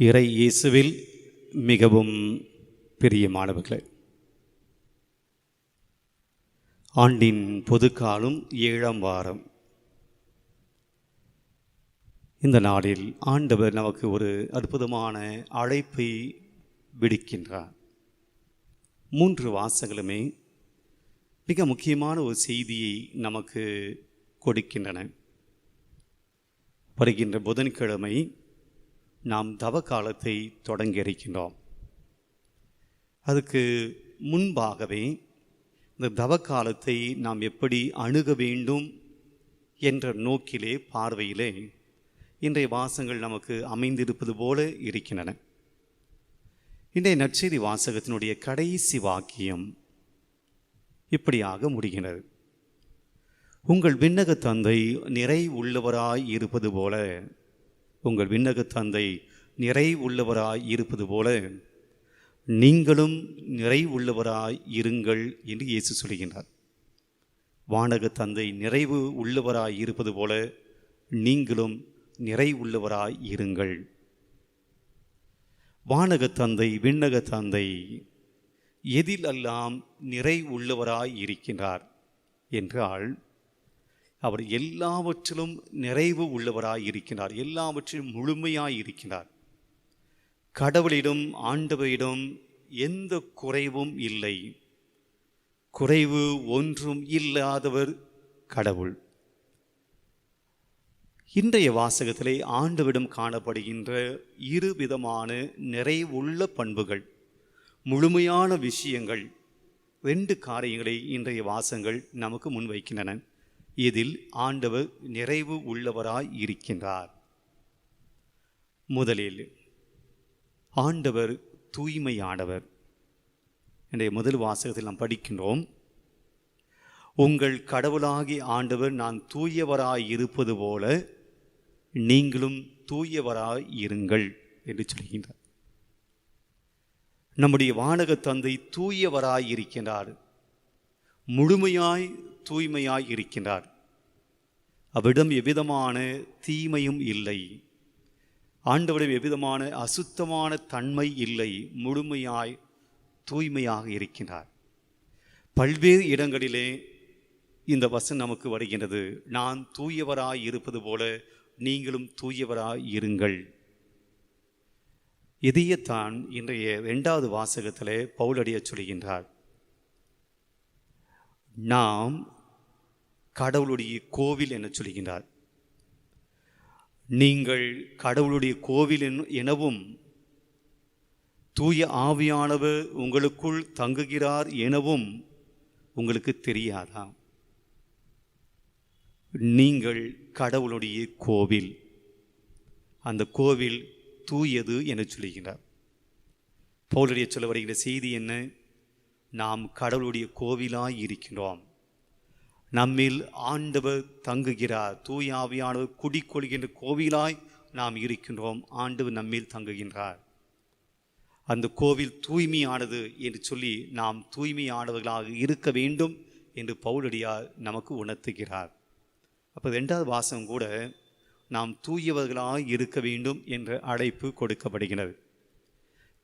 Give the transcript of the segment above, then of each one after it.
இறை இயேசுவில் மிகவும் பிரியமானவர்களே. ஆண்டின் பொதுக்காலம் ஏழாம் வாரம். இந்த நாளில் ஆண்டவர் நமக்கு ஒரு அற்புதமான அழைப்பை விடுக்கின்றார். மூன்று வாசங்களுமே மிக முக்கியமான ஒரு செய்தியை நமக்கு கொடுக்கின்றன. வருகின்ற புதன்கிழமை நாம் தவ காலத்தை தொடங்கி இருக்கின்றோம் அதுக்கு முன்பாகவே இந்த தவ காலத்தை நாம் எப்படி அணுக வேண்டும் என்ற நோக்கிலே பார்வையிலே இன்றைய வாசங்கள் நமக்கு அமைந்திருப்பது போல இருக்கின்றன. இன்றைய நற்செய்தி வாசகத்தினுடைய கடைசி வாக்கியம் இப்படியாக முடிகிறது உங்கள் விண்ணக தந்தை நிறை உள்ளவராய் இருப்பது போல உங்கள் விண்ணக தந்தை நிறைவுள்ளவராய் இருப்பது போல நீங்களும் நிறைவுள்ளவராய் இருங்கள் என்று இயேசு சொல்கின்றார் வானக தந்தை நிறைவு உள்ளவராய் இருப்பது போல நீங்களும் நிறை உள்ளவராய் இருங்கள் வானக தந்தை விண்ணக தந்தை எதிலெல்லாம் நிறைவுள்ளவராய் உள்ளவராய் இருக்கின்றார்? என்றால் அவர் எல்லாவற்றிலும் நிறைவு உள்ளவராய் இருக்கிறார் எல்லாவற்றிலும் முழுமையாய் இருக்கிறார் கடவுளிடம் ஆண்டவரிடம் எந்த குறைவும் இல்லை. குறைவு ஒன்றும் இல்லாதவர் கடவுள். இன்றைய வாசகத்திலே ஆண்டவிடம் காணப்படுகின்ற இரு விதமான நிறைவுள்ள பண்புகள் முழுமையான விஷயங்கள் ரெண்டு காரியங்களை இன்றைய வாசங்கள் நமக்கு முன்வைக்கின்றன. இதில் ஆண்டவர் நிறைவு உள்ளவராய் இருக்கின்றார். முதலில் ஆண்டவர் தூய்மையானவர். இன்றைய முதல் வாசகத்தில் நாம் படிக்கின்றோம் உங்கள் கடவுளாகி ஆண்டவர் நான் தூயவராய் இருப்பது போல நீங்களும் தூயவராய் இருங்கள் என்று சொல்கின்றார். நம்முடைய வானக தந்தை தூயவராய் இருக்கின்றார். முழுமையாய் தூய்மையாய் இருக்கின்றார். அவரிடம் எவ்விதமான தீமையும் இல்லை. ஆண்டவரிடம் எவ்விதமான அசுத்தமான தன்மை இல்லை. முழுமையாய் தூய்மையாக இருக்கின்றார். பல்வேறு இடங்களிலே இந்த வசன் நமக்கு வருகின்றது. நான் தூயவராய் இருப்பது போல நீங்களும் தூயவராய் இருங்கள். இதையத்தான் இன்றைய இரண்டாவது வாசகத்திலே பவுலடிய சொல்கின்றார். நாம் கடவுளுடைய கோவில் என சொல்கின்றார். நீங்கள் கடவுளுடைய கோவில் எனவும் தூய ஆவியானவர் உங்களுக்குள் தங்குகிறார் எனவும் உங்களுக்கு தெரியாதா? நீங்கள் கடவுளுடைய கோவில். அந்த கோவில் தூயது என சொல்லுகின்றார் பவுலுடைய சொல்ல வருகிற செய்தி என்ன? நாம் கடவுளுடைய கோவிலாய் இருக்கின்றோம். நம்மில் ஆண்டவர் தங்குகிறார். தூய ஆவியானவர் குடிக்கொள்கின்ற கோவிலாய் நாம் இருக்கின்றோம். ஆண்டவர் நம்மில் தங்குகின்றார். அந்த கோவில் தூய்மையானது என்று சொல்லி நாம் தூய்மையானவர்களாக இருக்க வேண்டும் என்று பவுலடியார் நமக்கு உணர்த்துகிறார். அப்போ ரெண்டாவது வாசகம் கூட நாம் தூயவர்களாக இருக்க வேண்டும் என்ற அழைப்பு கொடுக்கப்படுகிறது.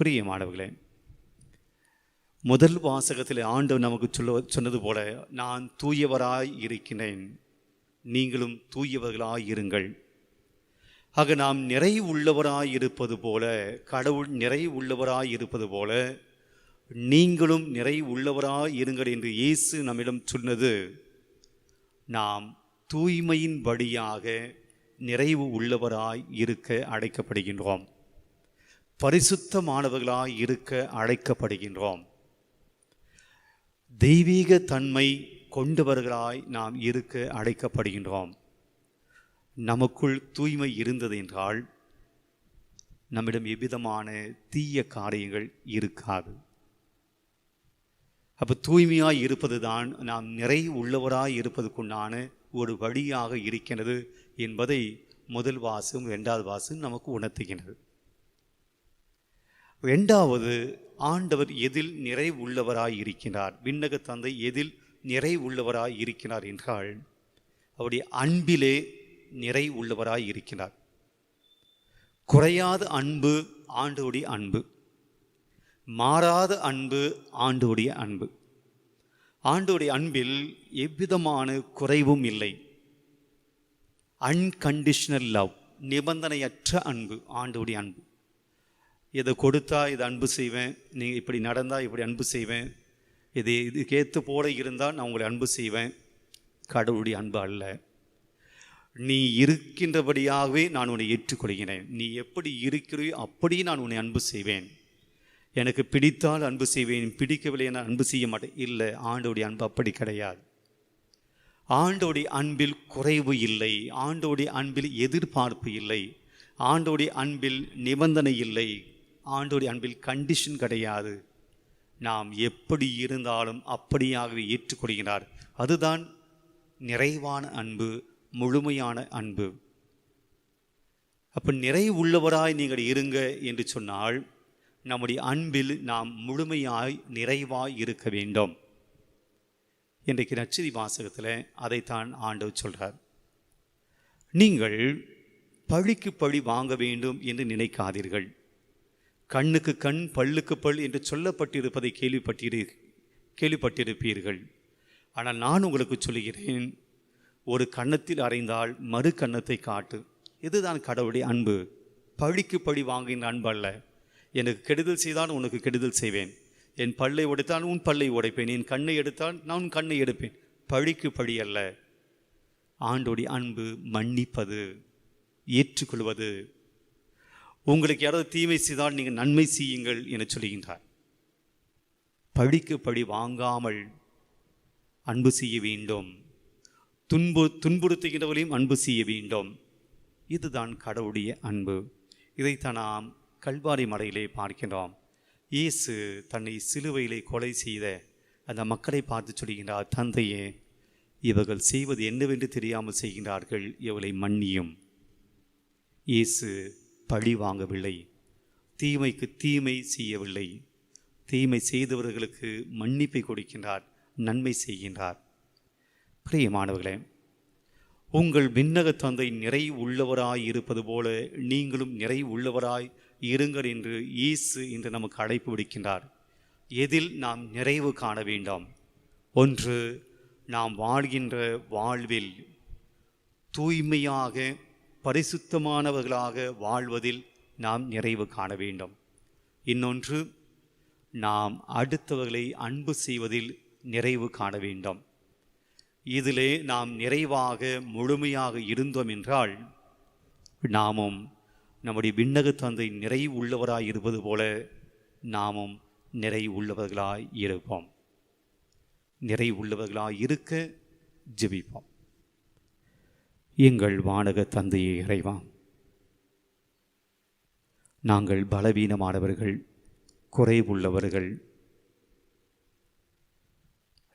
பிரியமானவர்களே முதல் வாசகத்தில் ஆண்டு நமக்கு சொல்ல சொன்னது போல நான் தூயவராய் இருக்கிறேன். நீங்களும் தூயவர்களாய் இருங்கள். ஆக நாம் நிறைவு உள்ளவராய் இருப்பது போல கடவுள் நிறைவு உள்ளவராய் இருப்பது போல நீங்களும் நிறைவு உள்ளவராய் இருங்கள் என்று இயேசு நம்மிடம் சொன்னது. நாம் தூய்மையின் வழியாக நிறைவு உள்ளவராய் இருக்க அழைக்கப்படுகின்றோம். பரிசுத்தமானவர்களாய் இருக்க அழைக்கப்படுகின்றோம். தெய்வீக தன்மை கொண்டவர்களாய் நாம் இருக்க அழைக்கப்படுகின்றோம். நமக்குள் தூய்மை இருந்தது என்றால் நம்மிடம் எவ்விதமான தீய காரியங்கள் இருக்காது. அப்போ தூய்மையாய் இருப்பது தான் நாம் நிறை உள்ளவராய் இருப்பதுக்குண்டான ஒரு வழியாக இருக்கின்றது என்பதை முதல் வாசம் இரண்டாவது வாசம் நமக்கு உணர்த்துகின்றது. ரெண்டாவது ஆண்டவர் எதில் நிறைவுள்ளவராய் இருக்கிறார் விண்ணக தந்தை எதில் நிறைவுள்ளவராய் இருக்கிறார் என்றால் அவருடைய அன்பிலே நிறை உள்ளவராய் இருக்கிறார் குறையாத அன்பு ஆண்டோடைய அன்பு. மாறாத அன்பு ஆண்டோடைய அன்பு. ஆண்டோடைய அன்பில் எவ்விதமான குறைவும் இல்லை. அன்கண்டிஷனல் லவ் நிபந்தனையற்ற அன்பு ஆண்டோடைய அன்பு. இதை கொடுத்தா இதை அன்பு செய்வேன் நீங்கள் இப்படி நடந்தால் இப்படி அன்பு செய்வேன் இது இதுக்கேற்று போல இருந்தால் நான் உங்களை அன்பு செய்வேன். கடவுளுடைய அன்பு அல்ல. நீ இருக்கின்றபடியாகவே நான் உன்னை ஏற்றுக்கொள்கிறேன். நீ எப்படி இருக்கிறையோ அப்படியே நான் உன்னை அன்பு செய்வேன். எனக்கு பிடித்தால் அன்பு செய்வேன் பிடிக்கவில்லை நான் அன்பு செய்ய மாட்டேன். இல்லை ஆண்டோடைய அன்பு அப்படி கிடையாது. ஆண்டோடைய அன்பில் குறைவு இல்லை. ஆண்டோடைய அன்பில் எதிர்பார்ப்பு இல்லை. ஆண்டோடைய அன்பில் நிபந்தனை இல்லை. ஆண்டோடைய அன்பில் கண்டிஷன் கிடையாது. நாம் எப்படி இருந்தாலும் அப்படியாகவே ஏற்றுக்கொள்கிறார். அதுதான் நிறைவான அன்பு முழுமையான அன்பு. அப்போ நிறைவு உள்ளவராய் நீங்கள் இருங்க என்று சொன்னால் நம்முடைய அன்பில் நாம் முழுமையாய் நிறைவாய் இருக்க வேண்டும். இன்றைக்கு நச்சதி வாசகத்தில் அதைத்தான் ஆண்டவர் சொல்கிறார் நீங்கள் பழிக்கு பழி வாங்க வேண்டும் என்று நினைக்காதீர்கள். கண்ணுக்கு கண் பல்லுக்கு பல் என்று சொல்லப்பட்டிருப்பதை கேள்விப்பட்டிரு கேள்விப்பட்டிருப்பீர்கள். ஆனால் நான் உங்களுக்கு சொல்கிறேன் ஒரு கன்னத்தில் அறைந்தால் மறு கன்னத்தை காட்டு. இதுதான் கடவுளுடைய அன்பு. பழிக்கு பழி வாங்கின அன்பு அல்ல. எனக்கு கெடுதல் செய்தால் உனக்கு கெடுதல் செய்வேன். என் பல்லை உடைத்தால் உன் பல்லை உடைப்பேன். என் கண்ணை எடுத்தால் நான் உன் கண்ணை எடுப்பேன். பழிக்கு பழி அல்ல. ஆண்டோடைய அன்பு மன்னிப்பது ஏற்றுக்கொள்வது உங்களுக்கு யாராவது தீமை செய்தால் நீங்கள் நன்மை செய்யுங்கள் என சொல்லுகின்றார். பழிக்கு பழி வாங்காமல் அன்பு செய்ய வேண்டும். துன்பு துன்புறுத்துகின்றவர்களையும் அன்பு செய்ய வேண்டும். இதுதான் கடவுளுடைய அன்பு. இதைத்தான் நாம் கல்வாரி மலையிலே பார்க்கின்றோம். இயேசு தன்னை சிலுவையிலே கொலை செய்த அந்த மக்களை பார்த்து சொல்கின்றார் தந்தையே இவர்கள் செய்வது என்னவென்று தெரியாமல் செய்கின்றார்கள். இவளை மன்னியும். இயேசு பழி வாங்கவில்லை. தீமைக்கு தீமை செய்யவில்லை. தீமை செய்தவர்களுக்கு மன்னிப்பை கொடுக்கின்றார் நன்மை செய்கின்றார். பிரியமானவர்களே உங்கள் விண்ணக தந்தை நிறை உள்ளவராய் இருப்பது போல நீங்களும் நிறை உள்ளவராய் இருங்கள் என்று இயேசு இன்று நமக்கு அழைப்பு விடுக்கின்றார். எதில் நாம் நிறைவு காண வேண்டாம். ஒன்று நாம் வாழ்கின்ற வாழ்வில் தூய்மையாக பரிசுத்தமானவர்களாக வாழ்வதில் நாம் நிறைவு காண வேண்டும். இன்னொன்று நாம் அடுத்தவர்களை அன்பு செய்வதில் நிறைவு காண வேண்டும். இதிலே நாம் நிறைவாக முழுமையாக இருந்தோம் என்றால் நாமும் நம்முடைய விண்ணக தந்தை நிறைவு உள்ளவராய் இருப்பது போல நாமும் நிறைவு உள்ளவர்களாய் இருப்போம். நிறைவு உள்ளவர்களாய் இருக்க ஜெபிப்போம். எங்கள் வானக தந்தையை இறைவா. நாங்கள் பலவீனமானவர்கள் குறைவுள்ளவர்கள்.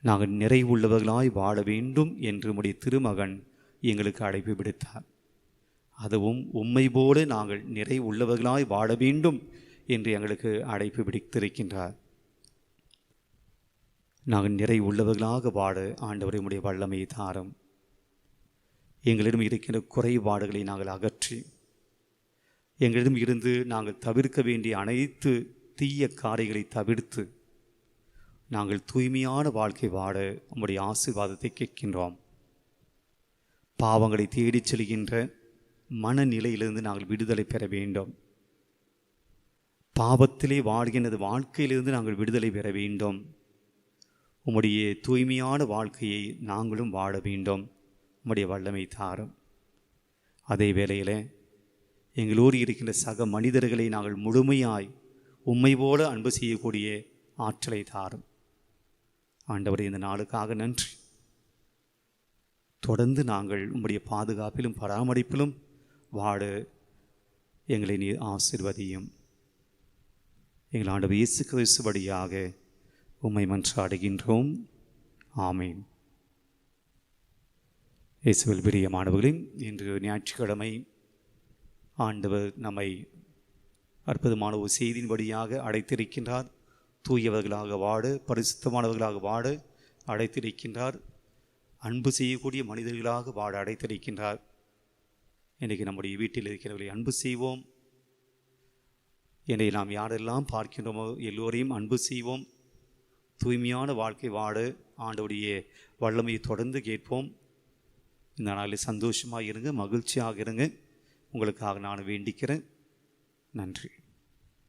நாங்கள் நிறைவுள்ளவர்களாய் வாழ வேண்டும் என்று உம்முடைய திருமகன் எங்களுக்கு அழைப்பு விடுத்தார். அதுவும் உம்மை போல நாங்கள் நிறைவுள்ளவர்களாய் வாழ வேண்டும் என்று எங்களுக்கு அழைப்பு விடுத்திருக்கின்றார். நாங்கள் நிறை உள்ளவர்களாக வாழ ஆண்டவரை உடைய வல்லமையை தாரும். எங்களிடம் இருக்கின்ற குறைபாடுகளை நாங்கள் அகற்றி எங்களிடம் இருந்து நாங்கள் தவிர்க்க வேண்டிய அனைத்து தீய காரைகளை தவிர்த்து நாங்கள் தூய்மையான வாழ்க்கை வாழ உம்முடைய ஆசீர்வாதத்தை கேட்கின்றோம். பாவங்களை தேடிச் செல்கின்ற மனநிலையிலிருந்து நாங்கள் விடுதலை பெற வேண்டும். பாவத்திலே வாழ்கின்றது வாழ்க்கையிலிருந்து நாங்கள் விடுதலை பெற வேண்டும். உம்முடைய தூய்மையான வாழ்க்கையை நாங்களும் வாழ வேண்டும். உம்முடைய வல்லமை தாரும். அதே வேளையில் எங்களூர் இருக்கின்ற சக மனிதர்களை நாங்கள் முழுமையாய் உம்மை போல அன்பு செய்யக்கூடிய ஆற்றலை தாரும். ஆண்டவரை இந்த நாளுக்காக நன்றி. தொடர்ந்து நாங்கள் உம்முடைய பாதுகாப்பிலும் பராமரிப்பிலும் வாழ எங்களை நீர் ஆசிர்வதியும். எங்கள் ஆண்டவர் இயேசு கிறிஸ்து வழியாக உம்மை மன்றாடுகின்றோம். ஆமேன். இயேசுவில் மாணவர்களின் இன்று ஞாயிற்றுக்கிழமை ஆண்டவர் நம்மை அற்புதமான ஒரு செய்தியின் வழியாக அடைத்திருக்கின்றார் தூயவர்களாக வாடு பரிசுத்தமானவர்களாக வாடு அடைத்திருக்கின்றார் அன்பு செய்யக்கூடிய மனிதர்களாக வாட அடைத்திருக்கின்றார் இன்றைக்கு நம்முடைய வீட்டில் இருக்கிறவர்களை அன்பு செய்வோம். என்னை நாம் யாரெல்லாம் பார்க்கின்றோமோ எல்லோரையும் அன்பு செய்வோம். தூய்மையான வாழ்க்கை வாடு ஆண்டவுடைய வல்லமையை தொடர்ந்து கேட்போம். இந்த நாளில் சந்தோஷமாக இருங்க மகிழ்ச்சியாக இருங்க உங்களுக்காக நான் வேண்டிக்கிறேன். நன்றி.